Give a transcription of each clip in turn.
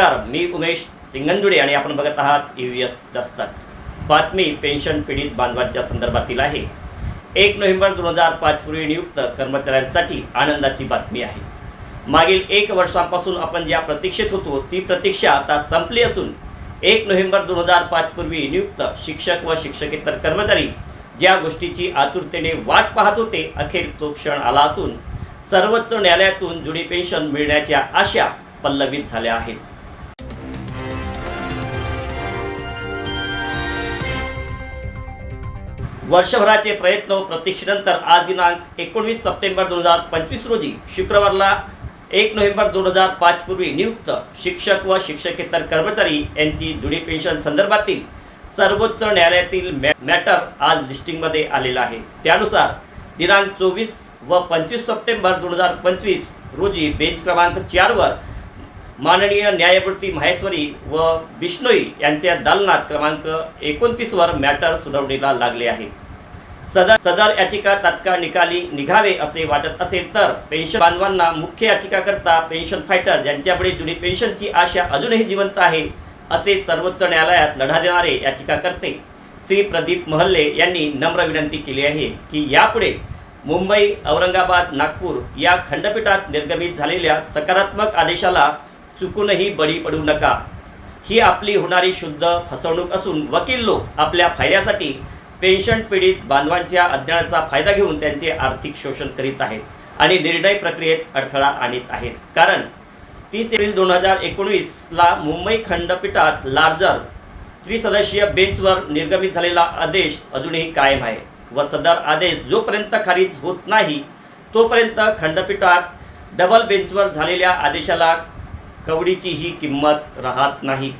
नमस्कार मी उमेश सिंगंदुडे आणि आपण बघत आहात यू एस दस्तक. बातमी पेन्शन पीडित बांधवांच्या संदर्भातील आहे. एक नोव्हेंबर दोन हजार पाच पूर्वी नियुक्त कर्मचाऱ्यांसाठी आनंदाची बातमी आहे. मागील एक वर्षापासून आपण ज्या प्रतीक्षेत होतो ती प्रतीक्षा आता संपली असून एक नोव्हेंबर दोन हजार पाच पूर्वी नियुक्त शिक्षक व शिक्षकेतर कर्मचारी ज्या गोष्टीची आतुरतेने वाट पाहत होते अखेर तो क्षण आला असून सर्वोच्च न्यायालयातून जुडी पेन्शन मिळण्याच्या आशा पल्लवित झाल्या आहेत. वर्षभराचे प्रयत्न व प्रतीक्षेनंतर आज दिनांक एकोणवीस सप्टेंबर दोन हजार पंचवीस रोजी शुक्रवारला एक नोव्हेंबर दोन हजार पाच पूर्वी नियुक्त शिक्षक व शिक्षकेतर कर्मचारी यांची जुडी पेन्शन संदर्भातील सर्वोच्च न्यायालयातील मॅ- मॅटर आज लिस्टिंगमध्ये आलेला आहे. त्यानुसार दिनांक चोवीस व पंचवीस सप्टेंबर दोन हजार पंचवीस रोजी बेंच क्रमांक चारवर माननीय न्यायमूर्ती माहेश्वरी व बिश्नोई यांच्या दालनात क्रमांक एकोणतीसवर मॅटर सुनावणीला लागले आहे. सदर सदर याचिका तात्काळ निकाली निघावे असे वाटत असेल तर पेन्शन बांधवांना मुख्य याचिकाकर्ता पेन्शन फायटर ज्यांच्यापुढे जुनी पेन्शनची आशा अजूनही जिवंत आहे असे सर्वोच्च न्यायालयात लढा देणारे याचिकाकर्ते श्री प्रदीप महल्ले यांनी नम्र विनंती केली आहे की यापुढे मुंबई औरंगाबाद नागपूर या खंडपीठात निर्गमित झालेल्या सकारात्मक आदेशाला चुकूनही बळी पडू नका. ही आपली होणारी शुद्ध फसवणूक असून वकील लोक आपल्या फायद्यासाठी पेन्शन पीडित बांधवांच्या अज्ञानाचा फायदा घेऊन त्यांचे आर्थिक शोषण करीत आहेत आणि निर्णय प्रक्रियेत अडथळा आणीत आहेत. कारण तीस एप्रिल दोन हजार एकोणवीसला मुंबई खंडपीठात लार्जर त्रिसदस्यीय बेंचवर निर्गमित झालेला आदेश अजूनही कायम आहे व सदर आदेश जोपर्यंत खारिज होत नाही तोपर्यंत खंडपीठात डबल बेंचवर झालेल्या आदेशाला कवडीचीही किंमत राहत नाही.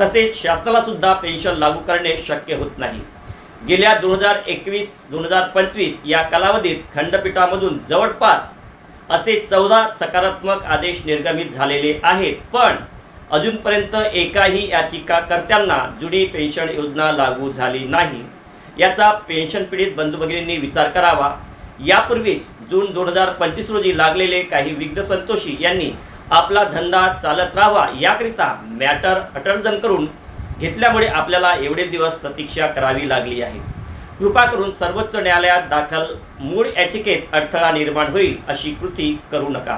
तसेच शासनाला सुद्धा पेन्शन लागू करणे शक्य होत नाही. गेल्या दोन हजार एकवीस दोन हजार पंचवीस या कालावधीत खंडपीठामधून जवळपास असे चौदा सकारात्मक आदेश निर्गमित झालेले आहेत. पण अजूनपर्यंत एकाही याचिकाकर्त्यांना जुनी पेन्शन योजना लागू झाली नाही. याचा पेन्शन पीडित बंधुभगिनींनी विचार करावा. यापूर्वीच जून दोन हजार पंचवीस रोजी लागलेले काही विघ्न संतोषी यांनी आपला धंदा चालत राहावा याकरिता मॅटर अटर्जन करून घेतल्यामुळे आपल्याला एवढे दिवस प्रतीक्षा करावी लागली आहे. कृपा करून सर्वोच्च न्यायालयात दाखल मूळ याचिकेत अडथळा निर्माण होईल अशी कृती करू नका.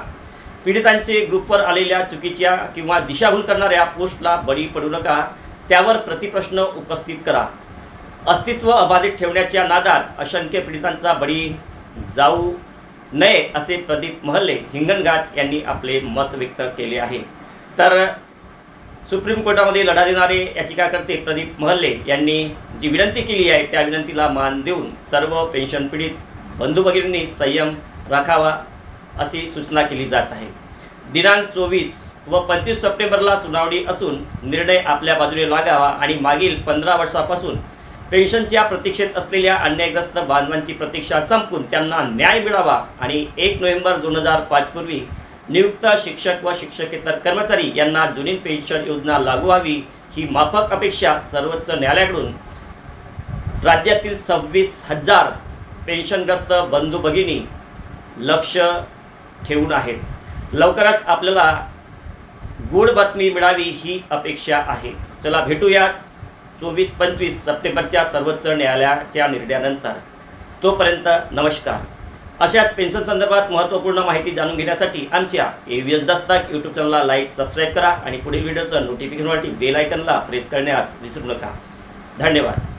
पीडितांचे ग्रुपवर आलेल्या चुकीच्या किंवा दिशाभूल करणाऱ्या पोस्टला बळी पडू नका. त्यावर प्रतिप्रश्न उपस्थित करा. अस्तित्व अबाधित ठेवण्याच्या नादात असंख्य पीडितांचा बळी जाऊ नये असे प्रदीप महल्ले हिंगणघाट यांनी आपले मत व्यक्त केले आहे. तर सुप्रीम कोर्टामध्ये लढा देणारे याचिकाकर्ते प्रदीप महल्ले यांनी जी विनंती केली आहे त्या विनंतीला मान देऊन सर्व पेन्शन पीडित बंधू भगिनींनी संयम राखावा अशी सूचना केली जात आहे. दिनांक चोवीस व पंचवीस सप्टेंबरला सुनावणी असून निर्णय आपल्या बाजूने लागावा आणि मागील पंधरा वर्षापासून पेन्शनच्या प्रतीक्षेत असलेल्या अन्यायग्रस्त बांधवांची प्रतीक्षा संपून त्यांना न्याय मिळावा आणि एक नोव्हेंबर दोन हजार पाच पूर्वी नियुक्त शिक्षक व शिक्षकेतर कर्मचारी यांना जुनी पेन्शन योजना लागू व्हावी ही माफक अपेक्षा सर्वोच्च न्यायालयाकडून. राज्यातील सव्वीस हजार पेन्शनग्रस्त बंधू भगिनी लक्ष ठेवून आहेत. लवकरच आपल्याला गोड बातमी मिळावी ही अपेक्षा आहे. चला भेटूया चोवीस पंचवीस सप्टेंबरच्या सर्वोच्च न्यायालयाच्या निर्णयानंतर. तोपर्यंत नमस्कार. अशाच पेन्शन संदर्भात महत्त्वपूर्ण माहिती जाणून घेण्यासाठी आमच्या एव्हीएस दस्ताक यूट्यूब चॅनलला लाईक सबस्क्राईब करा आणि पुढील व्हिडिओचं नोटिफिकेशनसाठी बेल आयकनला प्रेस करण्यास विसरू नका. धन्यवाद.